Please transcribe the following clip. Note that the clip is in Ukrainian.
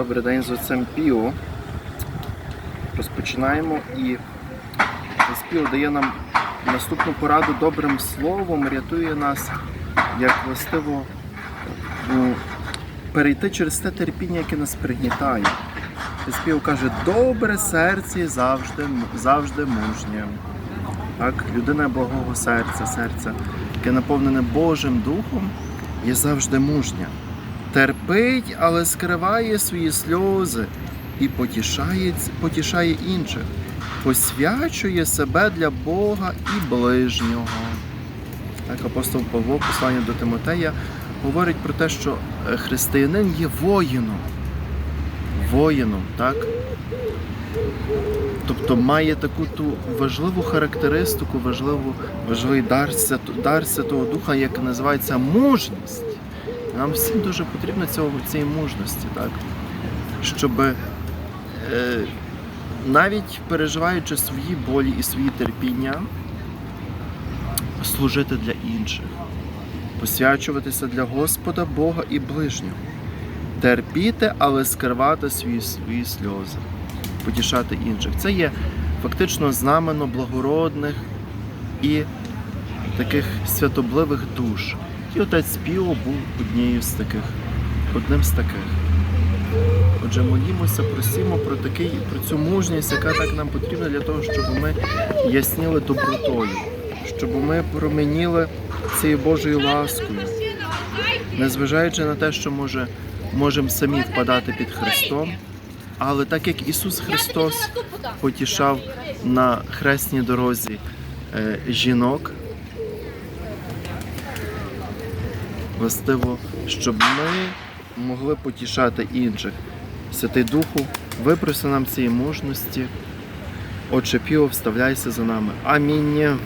Добрий день з отцем Піо. Розпочинаємо і Піо дає нам наступну пораду добрим словом, рятує нас, як властиво перейти через те терпіння, яке нас пригнітає. Піо каже, добре серце завжди, завжди мужнє. Так, людина благого серця, серця, яке наповнене Божим Духом, є завжди мужня. Терпить, але скриває свої сльози і потішає, потішає інших, посвячує себе для Бога і ближнього. Так апостол Павло, послання до Тимотея, говорить про те, що е, християнин є воїном. Воїном, так? Тобто має таку ту важливу характеристику, важливу, важливий дар, Святого Духа, як називається мужність. Нам всім дуже потрібно цього, цієї мужності, так? Щоб е, навіть переживаючи свої болі і свої терпіння, служити для інших, посвячуватися для Господа, Бога і ближнього, терпіти, але скривати свої, свої сльози, потішати інших. Це є фактично знамено благородних і таких святобливих душ. І отець Піо був однією з таких, одним з таких. Отже, молімося, просімо про такий, про цю мужність, яка так нам потрібна для того, щоб ми ясніли добротою, щоб ми променіли цією Божою ласкою, незважаючи на те, що може, можемо самі впадати під Христом, але так як Ісус Христос потішав на хресній дорозі е, жінок, властиво, щоб ми могли потішати інших. Святий Духу, випроси нам цієї мужності. Отче Піо, вставляйся за нами. Амінь.